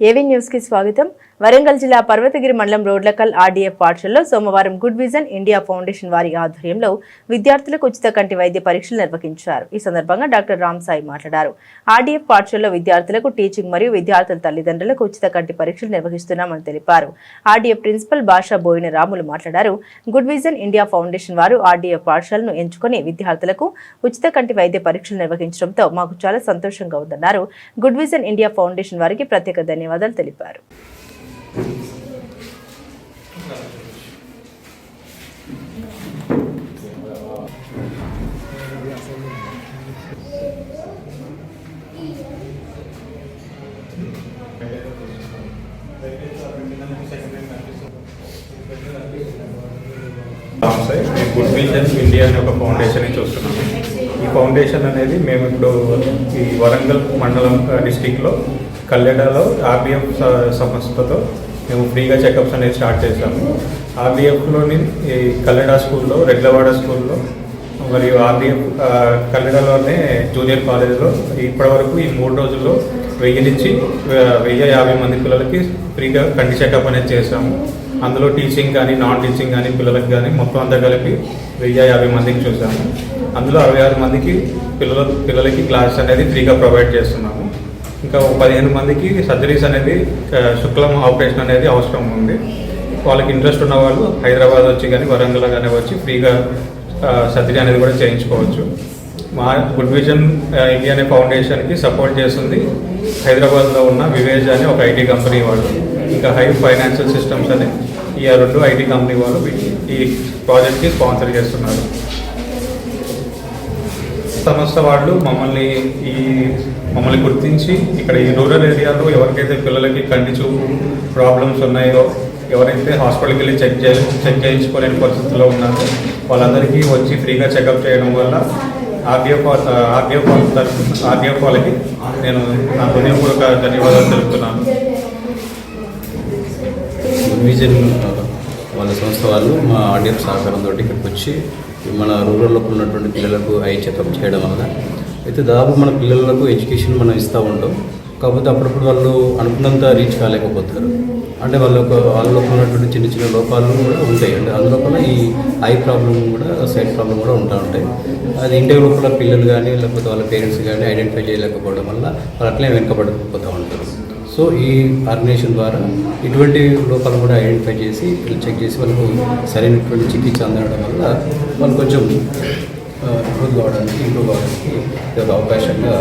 ఏవీ న్యూస్కి స్వాగతం? వరంగల్ జిల్లా పర్వతగిరి మండలం రోడ్లకల్ ఆర్డీఎఫ్ పాఠశాలలో సోమవారం గుడ్ విజన్ ఇండియా ఫౌండేషన్ వారి ఆధ్వర్యంలో విద్యార్థులకు ఉచిత కంటి వైద్య పరీక్షలు నిర్వహించారు. ఈ సందర్భంగా డాక్టర్ రామ్ సాయి మాట్లాడారు. ఆర్డీఎఫ్ పాఠశాలలో విద్యార్థులకు టీచింగ్ మరియు విద్యార్థుల తల్లిదండ్రులకు ఉచిత కంటి పరీక్షలు నిర్వహిస్తున్నామని తెలిపారు. ఆర్డీఎఫ్ ప్రిన్సిపల్ భాషా బోయిన రాములు మాట్లాడారు. గుడ్ విజన్ ఇండియా ఫౌండేషన్ వారు ఆర్డీఎఫ్ పాఠశాలను ఎంచుకొని విద్యార్థులకు ఉచిత కంటి వైద్య పరీక్షలు నిర్వహించడంతో మాకు చాలా సంతోషంగా ఉందన్నారు. గుడ్ విజన్ ఇండియా ఫౌండేషన్ వారికి ప్రత్యేక ధన్యవాదాలు. తెలిపారు. గుడ్ విజన్ ఇండియా అనే ఒక ఫౌండేషన్ చూస్తున్నాము ఈ ఫౌండేషన్ అనేది మేము ఇప్పుడు ఈ వరంగల్ మండలం డిస్టిక్లో కల్లెడలో ఆర్బిఎఫ్ సంస్థతో మేము ఫ్రీగా చెకప్స్ అనేది స్టార్ట్ చేశాము. ఆర్బీఎఫ్లోని ఈ కల్లెడ స్కూల్లో రెడ్లవాడ స్కూల్లో మరియు ఆర్బీఎఫ్ కల్లెడలోనే జూనియర్ కాలేజీలో ఇప్పటివరకు ఈ మూడు రోజుల్లో వెయ్యి నుంచి వెయ్యి యాభై మంది పిల్లలకి ఫ్రీగా కంటి చెకప్ అనేది చేశాము. అందులో టీచింగ్ కానీ నాన్ టీచింగ్ కానీ పిల్లలకు కానీ మొత్తం అంతా కలిపి వెయ్యి యాభై మందికి చూసాము అందులో అరవై ఆరు మందికి పిల్లల పిల్లలకి క్లాస్ అనేది ఫ్రీగా ప్రొవైడ్ చేస్తున్నాము. ఇంకా ఒక పదిహేను మందికి సర్జరీస్ అనేది శుక్లం ఆపరేషన్ అనేది అవసరం ఉంది. వాళ్ళకి ఇంట్రెస్ట్ ఉన్న వాళ్ళు హైదరాబాద్ వచ్చి కానీ వరంగల్ కానీ వచ్చి ఫ్రీగా సర్జరీ అనేది కూడా చేయించుకోవచ్చు. మా గుడ్ విజన్ ఇండియా అనే ఫౌండేషన్కి సపోర్ట్ చేస్తుంది. హైదరాబాద్లో ఉన్న వివేజ్ అనే ఒక ఐటీ కంపెనీ వాళ్ళు. ఇంకా హై ఫైనాన్షియల్ సిస్టమ్స్ అనే ఈ రెండు ఐటీ కంపెనీ వాళ్ళు ఈ ప్రాజెక్ట్కి స్పాన్సర్ చేస్తున్నారు. సంస్థ వాళ్ళు మమ్మల్ని ఈ మమ్మల్ని గుర్తించి ఇక్కడ ఈ రూరల్ ఏరియాలో ఎవరికైతే పిల్లలకి కంటి చూపు ప్రాబ్లమ్స్ ఉన్నాయో ఎవరైతే హాస్పిటల్కి వెళ్ళి చెక్ చే చెక్ చేయించుకోలేని పరిస్థితుల్లో ఉన్నారో వాళ్ళందరికీ వచ్చి ఫ్రీగా చెకప్ చేయడం వల్ల ఆర్డీఎఫ్ ఆర్డీఎఫ్ వాళ్ళ తరఫున నేను నా హృదయపూర్వక ధన్యవాదాలు తెలుపుతున్నాను. విజన్ వాళ్ళ సంస్థ వాళ్ళు మా ఆడియో సహకారంతో ఇక్కడికి వచ్చి మన రూరల్లో ఉన్నటువంటి పిల్లలకు ఐ చెకప్ చేయడం వల్ల. అయితే దాదాపు మన పిల్లలకు ఎడ్యుకేషన్ మనం ఇస్తూ ఉంటాం. కాకపోతే అప్పుడప్పుడు వాళ్ళు అనుకున్నంత రీచ్ కాలేకపోతారు. అంటే వాళ్ళ వాళ్ళలో ఉన్నటువంటి చిన్న చిన్న లోపాలు కూడా ఉంటాయి. అంటే అందులోపల ఈ ఐ ప్రాబ్లం కూడా సైట్ ప్రాబ్లం కూడా ఉంటా ఉంటాయి. అది ఇంటి లోపల పిల్లలు కానీ లేకపోతే వాళ్ళ పేరెంట్స్ కానీ ఐడెంటిఫై చేయలేకపోవడం వల్ల వాళ్ళు అట్లే వెనుకబడిపోతూ ఉంటారు. సో ఈ ఆర్గనైజేషన్ ద్వారా ఇటువంటి లోపాలు కూడా ఐడెంటిఫై చేసి వీళ్ళు చెక్ చేసి వాళ్ళకు సరైనటువంటి చికిత్స అందడం వల్ల వాళ్ళు కొంచెం ఇంప్రూవ్ కావడానికి ఇంప్రూవ్ కావడానికి ఇది ఒక అవకాశంగా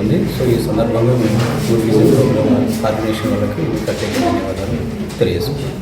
ఉంది. సో ఈ సందర్భంగా మేము గుడ్ విజన్ ప్రోగ్రామ్ ఆర్గనైజేషన్ వాళ్ళకి ప్రత్యేక ధన్యవాదాలు తెలియజేస్తున్నాం